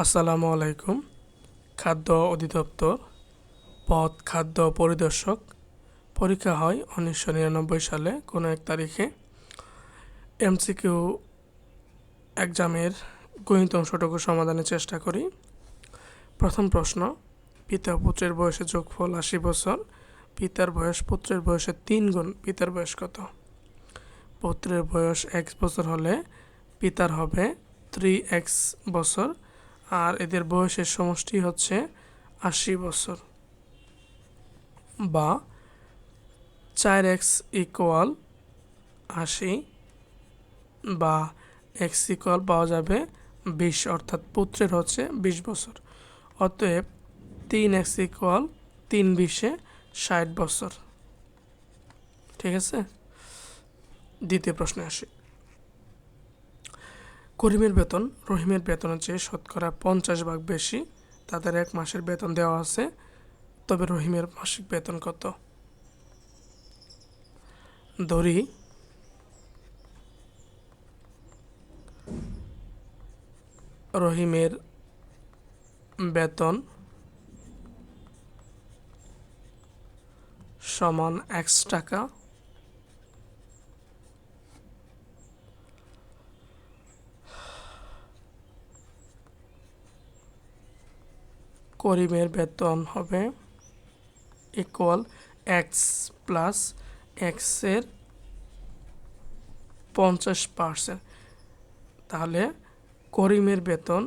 আসসালামু আলাইকুম, খাদ্য অধিদপ্তর, পথ খাদ্য পরিদর্শক। পরীক্ষা হয় উনিশশো নিরানব্বই সালে, কোনো এক তারিখে। এমসিকিউ এক্সামের গণিত অংশটুকু সমাধানের চেষ্টা করি। প্রথম প্রশ্ন পিতা পুত্রের বয়সে যোগফল আশি বছর, পিতার বয়স, পুত্রের বয়সের তিন গুণ, পিতার বয়স কত? পুত্রের বয়স এক বছর হলে পিতার হবে থ্রি এক্স বছর আর এদের বয়সের সমষ্টি হচ্ছে আশি বছর। বা, চার এক্স ইকুয়াল আশি, বা, এক্স ইকুয়াল পাওয়া যাবে বিশ, অর্থাৎ পুত্রের হচ্ছে বিশ বছর। অতএব, তিন এক্স ইকুয়াল তিন বিশে ষাট বছর। ঠিক আছে? দ্বিতীয় প্রশ্নে আসি। করিমের বেতন, রহিমের বেতনের চেয়ে শতকরা পঞ্চাশ ভাগ বেশি, তাদের এক মাসের বেতন দেওয়া আছে, তবে রহিমের মাসিক বেতন কত? ধরি, রহিমের বেতন সমান একশো টাকা করিমের বেতন হবে ইকুয়াল এক্স প্লাস এক্সের পঞ্চাশ পার্সেন্ট তাহলে করিমের বেতন,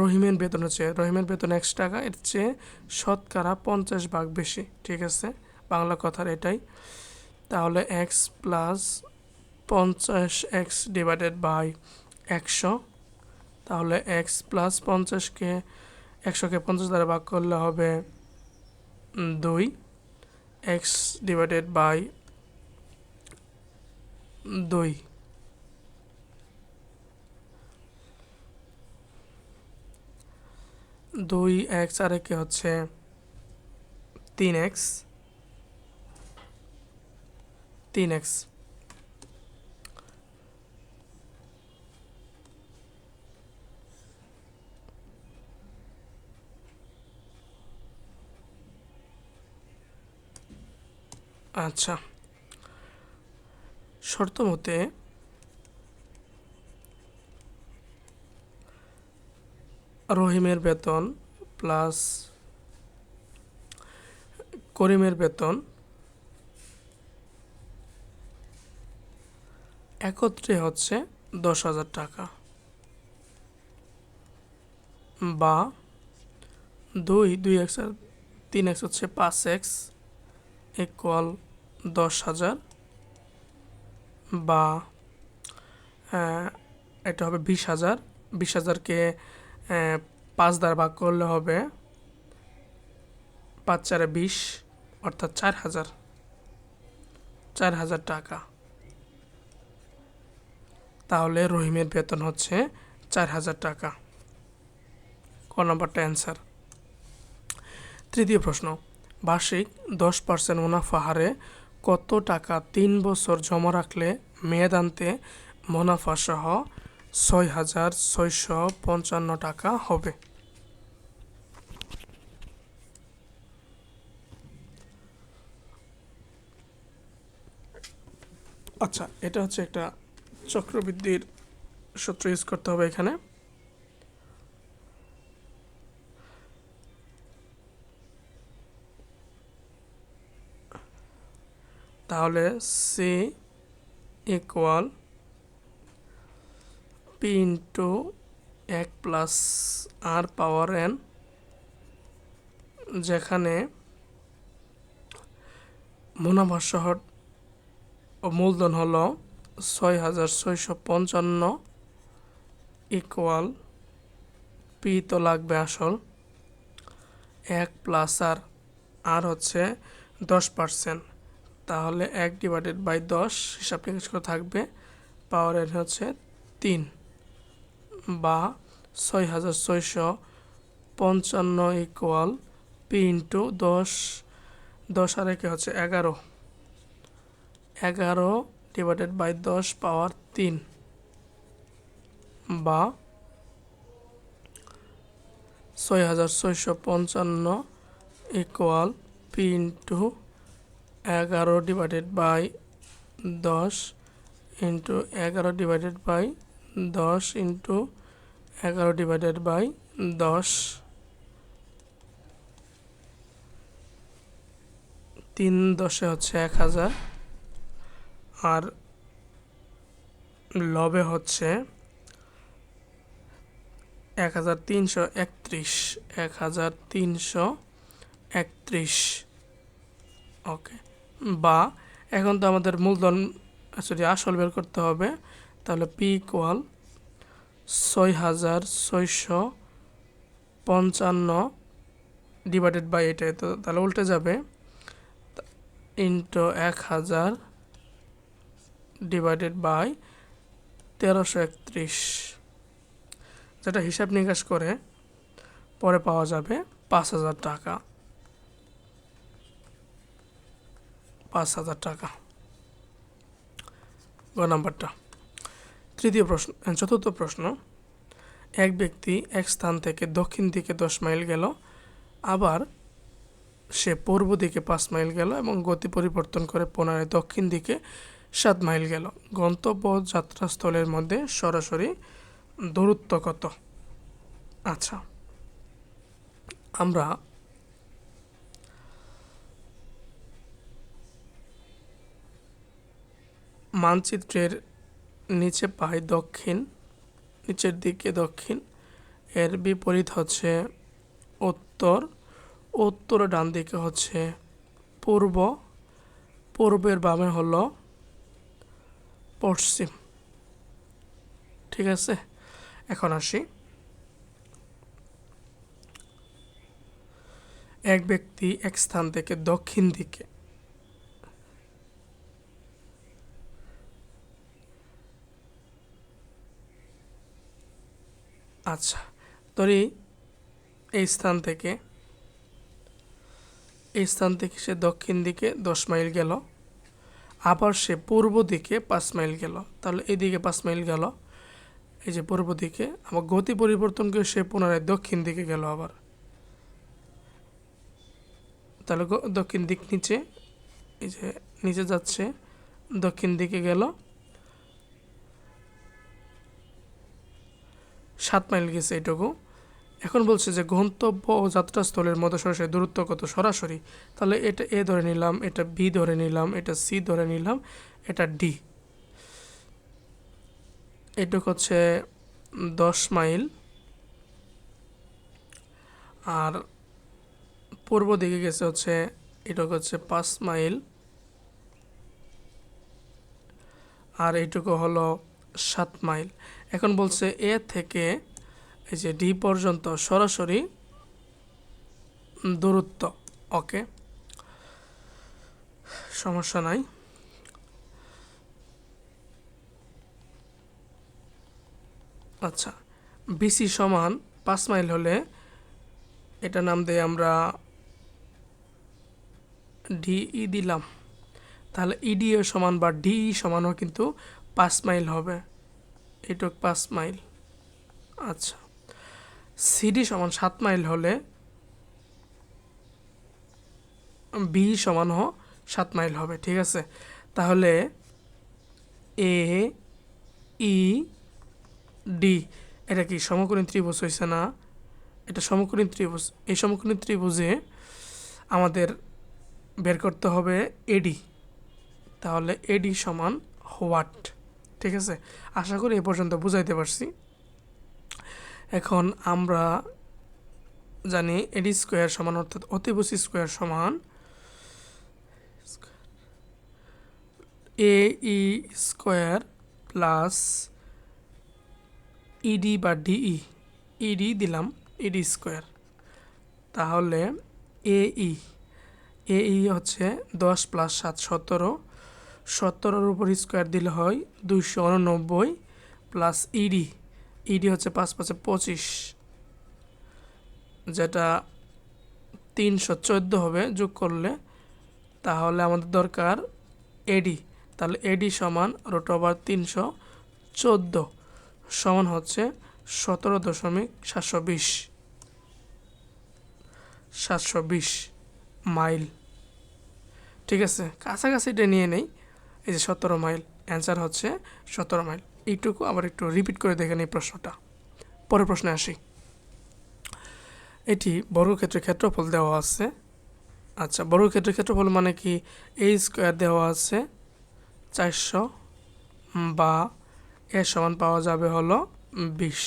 রহিমের বেতন হচ্ছে, রহিমের বেতন একশো টাকা, এর চেয়ে শতকরা পঞ্চাশ ভাগ বেশি, ঠিক আছে? বাংলা কথার এটাই। তাহলে এক্স প্লাস পঞ্চাশ এক্স ডিভাইডেড বাই একশো, তাহলে এক্স প্লাস পঞ্চাশকে একশোকে পঞ্চাশ দ্বারা ভাগ করলে হবে দুই। এক্স ডিভাইডেড বাই দুই। দুই এক্স আর একে হচ্ছে তিন এক্স তিন এক্স আচ্ছা। শর্ত মতে রহিমের বেতন প্লাস করিমের বেতন একত্রে হচ্ছে দশ হাজার টাকা বা দুই দুই একশো তিন এক্স হচ্ছে পাঁচ এক্স ইকুয়াল দশ হাজার বা এটা হবে বিশ হাজার। বিশ হাজারকে পাঁচ দ্বারা ভাগ করলে হবে পাঁচ চারে বিশ, অর্থাৎ চার হাজার। চার হাজার টাকা। তাহলে রহিমের বেতন হচ্ছে চার হাজার টাকা। ক নম্বরটা অ্যান্সার। তৃতীয় প্রশ্ন, বার্ষিক দশ পার্সেন্ট মুনাফা হারে কত টাকা তিন বছর জমা রাখলে মেয়াদান্তে মুনাফা সহ ছয় হাজার ছয়শো পঞ্চান্ন টাকা হবে? আচ্ছা এটা হচ্ছে একটা চক্রবৃদ্ধির সূত্র ইউজ করতে হবে এখানে। তাহলে সি ইকুয়াল পি ইন্টু এক প্লাস আর পাওয়ার এন যেখানে মুনাফা মূলধন হল ছয় হাজার ছয়শো পঞ্চান্ন ইকুয়াল পি তো লাগবে আসল এক প্লাস আর আর হচ্ছে দশ পার্সেন্ট তাহলে এক ডিভাইডেড বাই দশ হিসাব নিকাশ করে থাকবে পাওয়ার এন হচ্ছে তিন বা ছয় হাজার ছয়শো পঞ্চান্ন ইকুয়াল পি ইন্টু দশ দশ আর একে হচ্ছে এগারো। এগারো ডিভাইডেড বাই দশ পাওয়ার তিন বা ছয় হাজার ছয়শো পঞ্চান্ন ইকুয়াল পি ইন্টু এগারো ডিভাইডেড বাই দশ ইন্টু এগারো ডিভাইডেড বাই দশ ইন্টু এগারো ডিভাইডেড বাই দশ। তিন দশে হচ্ছে এক হাজার। আর লবে হচ্ছে এক হাজার তিনশো একত্রিশ। এক হাজার তিনশো একত্রিশ। ওকে। বা, এখন তো আমাদের মূলধন, সরি, আসল বের করতে হবে। তাহলে পি ইকুয়াল ছয় হাজার ছয়শো পঞ্চান্ন ডিভাইডেড বাই এটাই তো তাহলে উল্টে যাবে। ইন্টু এক হাজার ডিভাইডেড বাই তেরোশো একত্রিশ, যেটা হিসাব নিকাশ করে পরে পাওয়া যাবে পাঁচ হাজার টাকা। পাঁচ হাজার টাকা। গ নাম্বারটা। তৃতীয় প্রশ্ন চতুর্থ প্রশ্ন। এক ব্যক্তি এক স্থান থেকে দক্ষিণ দিকে দশ মাইল গেল, আবার সে পূর্ব দিকে পাঁচ মাইল গেল এবং গতি পরিবর্তন করে পুনরায় দক্ষিণ দিকে সাত মাইল গেল। গন্তব্য যাত্রাস্থলের মধ্যে সরাসরি দূরত্ব কত? আচ্ছা আমরা মানচিত্রের নিচে পাই দক্ষিণ, নিচের দিকে দক্ষিণ। এর বিপরীত হচ্ছে উত্তর উত্তর ডান দিকে হচ্ছে পূর্ব, পূর্বের বামে হল পশ্চিম। ঠিক আছে? এখন আসি। এক ব্যক্তি এক স্থান থেকে দক্ষিণ দিকে। আচ্ছা ধরি এই স্থান থেকে, এই স্থান থেকে সে দক্ষিণ দিকে দশ মাইল গেল, আবার সে পূর্ব দিকে পাঁচ মাইল গেল। তাহলে এদিকে পাঁচ মাইল গেল, এই যে পূর্ব দিকে আবার গতি পরিবর্তন করে সে পুনরায় দক্ষিণ দিকে গেল আবার। তাহলে দক্ষিণ দিক নিচে, এই যে নিচে যাচ্ছে, দক্ষিণ দিকে গেল সাত মাইল গেছে এটুকু। এখন বলছে যে গন্তব্য ও যাত্রাস্থলের মধ্যে সরাসরি দূরত্ব কত সরাসরি? তাহলে এটা এ ধরে নিলাম, এটা বি ধরে নিলাম, এটা সি ধরে নিলাম, এটা ডি। এটুক হচ্ছে দশ মাইল। আর পূর্ব দিকে গেছে হচ্ছে, এটুক হচ্ছে পাঁচ মাইল। আর এইটুকু হলো সাত মাইল। এখন বলছে এ থেকে এই যে ডি পর্যন্ত সরাসরি দূরত্ব, ওকে? সমস্যা নাই। আচ্ছা বিসি সমান পাঁচ মাইল হলে এটা নাম দিয়ে আমরা ডিই দিলাম। তাহলে ইডিও সমান বা ডিই সমানও কিন্তু পাঁচ মাইল হবে। এটুক পাঁচ মাইল আচ্ছা। সিডি সমান সাত মাইল হলে বি সমান হ, সাত মাইল হবে, ঠিক আছে? তাহলে এ ই ডি এটা কি সমকোণী ত্রিভুজ হয়েছে না? এটা সমকোণী ত্রিভুজ। এই সমকোণী ত্রিভুজে আমাদের বের করতে হবে এডি তাহলে এডি সমান হোয়াট? ঠিক আছে? আশা করি এ পর্যন্ত বুঝাইতে পারছি। এখন আমরা জানি এডি স্কোয়ার সমান অর্থাৎ অতিবসি স্কোয়ার সমান A E square plus ED বা ডিই ইডি দিলাম ইডি স্কোয়ার তাহলে এ ই এ ই হচ্ছে দশ প্লাস সাত, সতেরো। সতেরোর উপর স্কোয়ার দিলে হয় দুইশো উননব্বই প্লাস ইডি ইডি হচ্ছে পাঁচ পাঁচে পঁচিশ, যেটা তিনশো চোদ্দ হবে যোগ করলে তাহলে আমাদের দরকার এডি তাহলে এডি সমান রোট ওভার তিনশো চোদ্দ, সমান হচ্ছে সতেরো দশমিক সাতশো বিশ সাতশো বিশ মাইল। ঠিক আছে, কাছাকাছি এটা নিয়ে নেই। এই যে সতেরো মাইল অ্যান্সার হচ্ছে সতেরো মাইল। এইটুকু আবার একটু রিপিট করে দেখেন এই প্রশ্নটা। পরের প্রশ্নে আসি। এটি বর্গক্ষেত্রের ক্ষেত্রফল দেওয়া আছে। আচ্ছা বর্গক্ষেত্রের ক্ষেত্রফল মানে কি? এই স্কোয়ার দেওয়া আছে চারশো বা এর সমান পাওয়া যাবে হলো বিশ।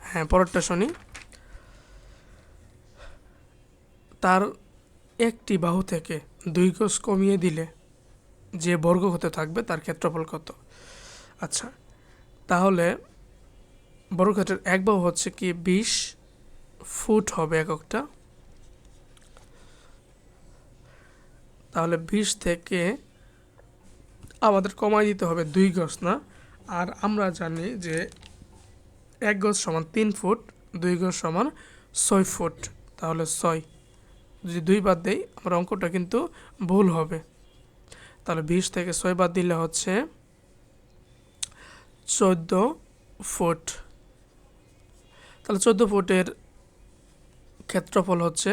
হ্যাঁ পরেরটা শুনি। তার একটি বাহু থেকে দুই গজ কমিয়ে দিলে যে বর্গ হতে থাকবে তার ক্ষেত্রফল কত? আচ্ছা তাহলে বর্গক্ষেত্রের এক বাহু হচ্ছে কি বিশ ফুট হবে এককটা। তাহলে বিশ থেকে আমাদের কমাই দিতে হবে দুই গজ, না? আর আমরা জানি যে এক গজ সমান তিন ফুট, দুই গজ সমান ছয় ফুট। তাহলে ছয়, যদি দুই বাদ দেই, আমার অঙ্কটা কিন্তু ভুল হবে। তাহলে বিশ থেকে ছয় বাদ দিলে হচ্ছে চোদ্দ ফুট। তাহলে চোদ্দ ফুটের ক্ষেত্রফল হচ্ছে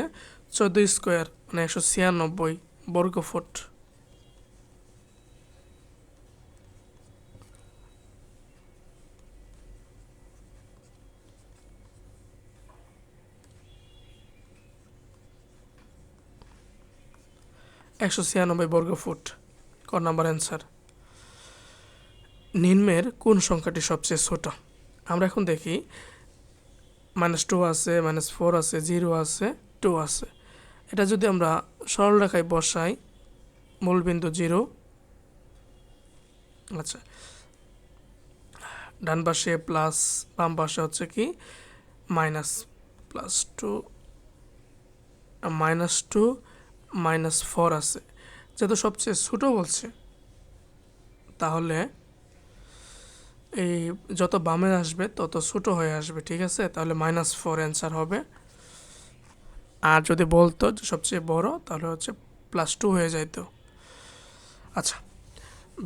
চোদ্দ স্কোয়ার মানে একশো ছিয়ানব্বই বর্গ ফুট। একশো ছিয়ানব্বই বর্গ ফুট। Number answer? নিম্নের কোন সংখ্যাটি সবচেয়ে ছোট? আমরা এখন দেখি মাইনাস টু আছে মাইনাস ফোর আছে জিরো আছে টু আছে। এটা যদি আমরা সরল রেখায় বসাই, মূলবিন্দু জিরো আচ্ছা ডান পাশে প্লাস বাম পাশে হচ্ছে কি minus plus two minus two minus four আছে। যেহেতু সবচেয়ে ছোটো বলছে। তাহলে এই যত বামে আসবে, তত ছোটো হয়ে আসবে, ঠিক আছে? তাহলে মাইনাস ফোর অ্যান্সার হবে। আর যদি বলতো যে সবচেয়ে বড়, তাহলে হচ্ছে প্লাস টু হয়ে যাইতো। আচ্ছা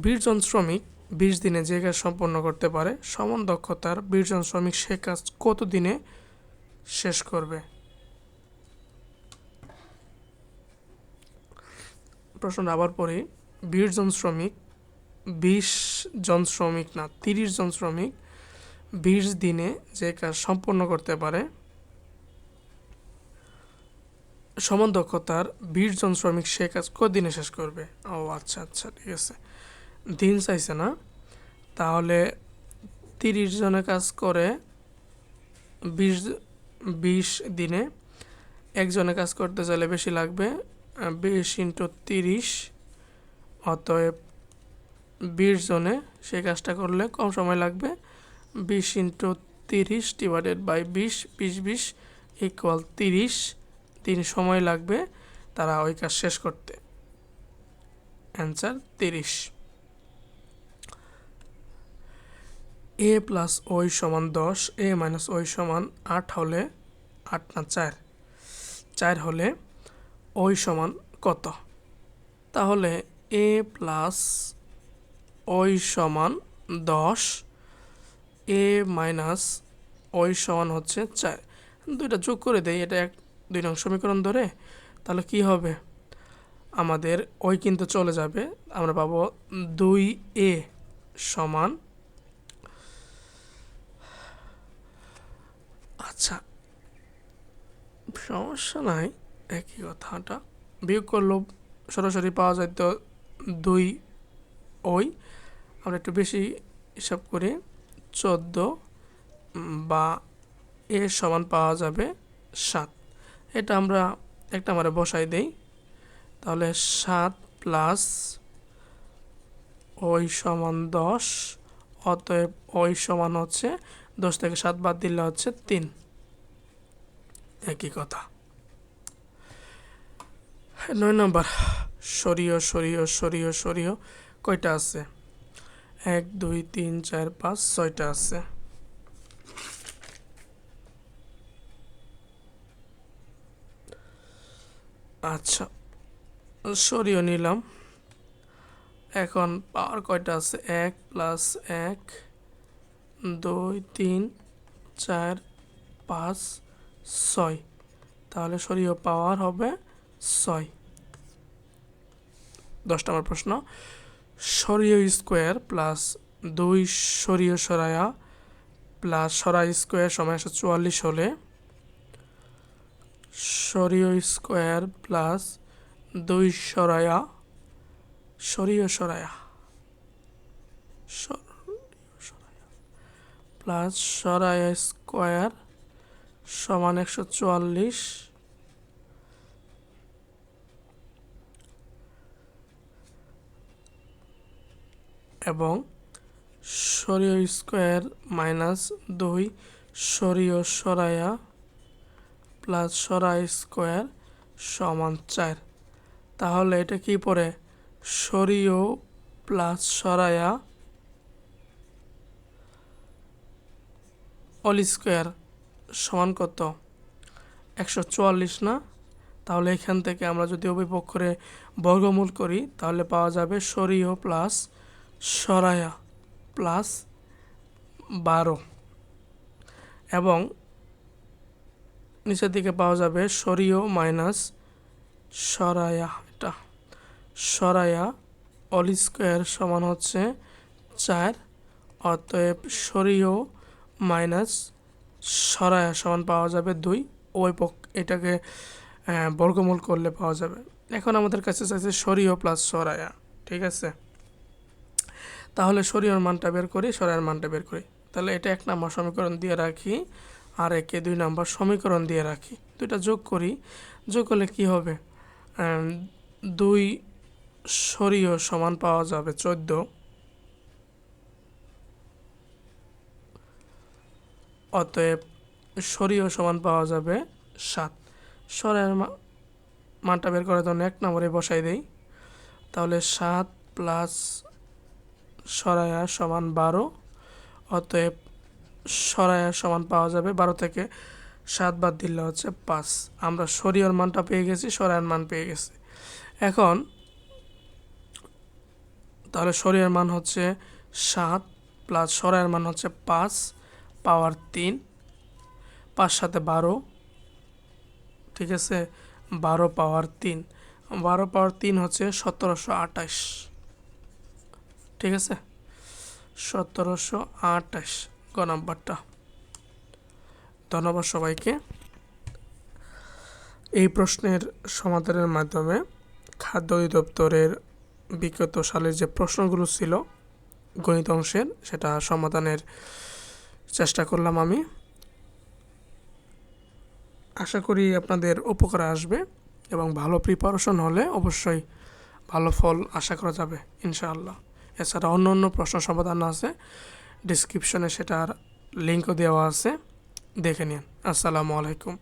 বীরজন শ্রমিক বিশ দিনে যে কাজ সম্পন্ন করতে পারে, সমান দক্ষতার বীরজন শ্রমিক সে কাজ কত দিনে শেষ করবে? প্রশ্ন আবার পড়ি। বিশ জন শ্রমিক, বিশ জন শ্রমিক না, তিরিশ জন শ্রমিক, বিশ দিনে যে কাজ সম্পন্ন করতে পারে, সমান দক্ষতার বিশ জন শ্রমিক সে কাজ কদিনে শেষ করবে? ও আচ্ছা আচ্ছা ঠিক আছে। দিন চাইছে না। তাহলে তিরিশ জনে কাজ করে বিশ বিশ দিনে একজনে কাজ করতে চাইলে বেশি লাগবে বিশ ইন্টু তিরিশ, অতএব বিশ জনে সেই কাজটা করলে কম সময় লাগবে। বিশ ইন্টু তিরিশ ডিভাইডেড বাই বিশ বিশ বিশ ইকুয়াল তিরিশ। দিন সময় লাগবে তারা ওই কাজ শেষ করতে। অ্যান্সার তিরিশ। এ প্লাস ওই সমান দশ এ মাইনাস ওই সমান আট হলে আট না চার? চার হলে ওই সমান কত? তাহলে এ প্লাস ওই সমান দশ, এ মাইনাস ওই সমান হচ্ছে চার। দুইটা যোগ করে দেয় এটা এক, দুই নং সমীকরণ ধরে, তাহলে কি হবে? আমাদের ওই কিন্তু চলে যাবে, আমরা পাবো দুই এ সমান আচ্ছা সমস্যা নাই। একই কথাটা। বিয়োগ করলেও সরাসরি পাওয়া যায় তো দুই ওই। আমরা একটু বেশি হিসাব করি। চোদ্দ বা এর সমান পাওয়া যাবে সাত। এটা আমরা একটা আমরা বসাই দেই। তাহলে সাত প্লাস ওই সমান দশ, অতএব ওই সমান হচ্ছে, দশ থেকে সাত বাদ দিলে হচ্ছে তিন। একই কথা। নয় নম্বর। সরিয় সরিয় সরিয় সরিয় কয়টা আছে? এক, দুই, তিন, চার, পাঁচ, ছয়টা আছে। আচ্ছা সরিয়ে নিলাম। এখন পাওয়ার কয়টা আছে? এক প্লাস এক, দুই, তিন, চার, পাঁচ, ছয়। তাহলে সরিয় পাওয়ার হবে ছয়। দশ নম্বর প্রশ্ন। সরিয় স্কোয়ার প্লাস দুই সরিয় সরায়া প্লাস সরাই স্কোয়ার সমান একশো চুয়াল্লিশ হলে সরিয় স্কোয়ার প্লাস দুই সরায়া সরিয় সরায়া প্লাস সরায়া স্কোয়ার সমান একশো চুয়াল্লিশ এবং সরিয় স্কোয়ার মাইনাস দুই সরিয় সরায়া প্লাস সরাই স্কোয়ার সমান চার। তাহলে এটা কি পড়ে? সরিয় প্লাস সরায়া অল স্কোয়ার সমান কত? একশো চুয়াল্লিশ না? তাহলে এখান থেকে আমরা যদি অভিপক্ষরে বর্গমূল করি, তাহলে পাওয়া যাবে সরিয় প্লাস সরায়া প্লাস বারো। এবং নিচের দিকে পাওয়া যাবে সরিয় মাইনাস সরায়া। এটা সরায়া অল স্কোয়ার সমান হচ্ছে চার, অতএব সরিয় মাইনাস সরায়া সমান পাওয়া যাবে দুই। ওই পক্ষ এটাকে বর্গমূল করলে পাওয়া যাবে। এখন আমাদের কাছে চাইছে সরিয় প্লাস সরায়া, ঠিক আছে? তাহলে সরিয়র মানটা বের করি সরাইয়ের মানটা বের করি। তাহলে এটা এক নম্বর সমীকরণ দিয়ে রাখি, আর একে দুই নম্বর সমীকরণ দিয়ে রাখি। দুইটা যোগ করি, যোগ করলে কি হবে? দুই শরীয় সমান পাওয়া যাবে চোদ্দ। অতএব সরিয় সমান পাওয়া যাবে সাত। সরের মানটা বের করার জন্য এক নম্বরে বসাই দেই। তাহলে সাত প্লাস সরায়া সমান বারো। অতএব সরায়া সমান পাওয়া যাবে বারো থেকে সাত বাদ দিলে হচ্ছে পাঁচ। আমরা সরিয়র মানটা পেয়ে গেছি, সরায়ার মান পেয়ে গেছি। এখন তাহলে সরিয়ার মান হচ্ছে সাত প্লাস সরায়ের মান হচ্ছে পাঁচ, পাওয়ার তিন, পাঁচ সাথে বারো, ঠিক আছে? বারো পাওয়ার তিন। বারো পাওয়ার তিন হচ্ছে সতেরোশো আঠাশ। ঠিক আছে? সতেরোশো আঠাশ, গ নাম্বারটা। ধন্যবাদ সবাইকে। এই প্রশ্নের সমাধানের মাধ্যমে খাদ্য অধিদপ্তরের বিগত সালের যে প্রশ্নগুলো ছিল, গণিত অংশের, সেটা সমাধানের চেষ্টা করলাম আমি। আশা করি আপনাদের উপকারে আসবে এবং ভালো প্রিপারেশন হলে অবশ্যই ভালো ফল আশা করা যাবে, ইনশাআল্লাহ। এছাড়া অন্য অন্য প্রশ্ন সমাধান আছে। ডিসক্রিপশনে সেটার লিঙ্কও দেওয়া আছে। দেখে নিন। আসসালামু আলাইকুম।